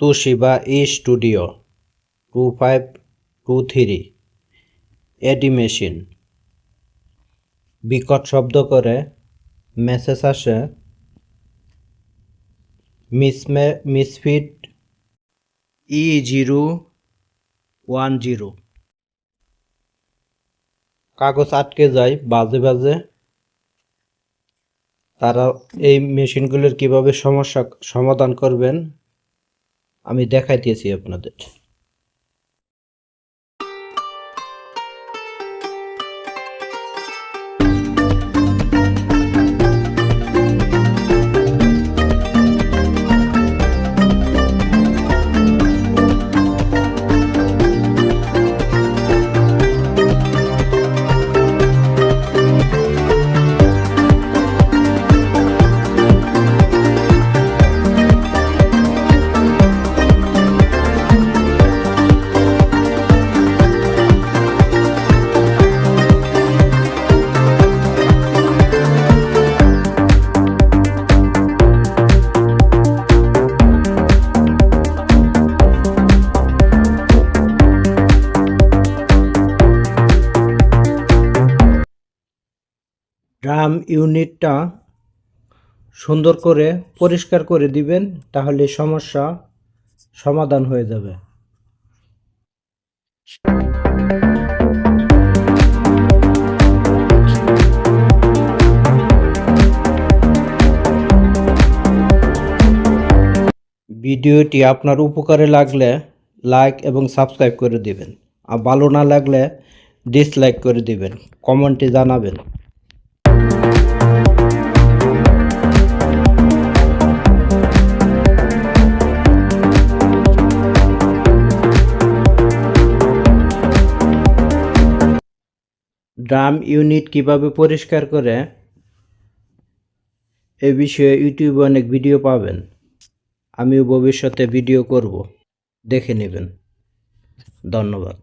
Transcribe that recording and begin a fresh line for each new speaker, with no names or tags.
Toshiba E studio, two five, two three AD machine বিকট শব্দ করে মেসেজ আসে মিসমে misfit E zero one zero. কাগজ আটকে যায়, বাজে বাজে। তারা এই মেশিনগুলোর কীভাবে সমস্যা, সমাধান করবেন? আমি দেখাইতেছি আপনাদের। ড্রাম ইউনিটটা সুন্দর করে পরিষ্কার করে দিবেন, তাহলে সমস্যা সমাধান হয়ে যাবে। ভিডিওটি আপনার উপকারে লাগলে লাইক এবং সাবস্ক্রাইব করে দিবেন, আর ভালো না লাগলে ডিসলাইক করে দিবেন, কমেন্টে জানাবেন। ড্রাম ইউনিট কীভাবে পরিষ্কার করে, এ বিষয়ে ইউটিউবে অনেক ভিডিও পাবেন। আমিও ভবিষ্যতে ভিডিও করব। দেখে নেবেন। ধন্যবাদ।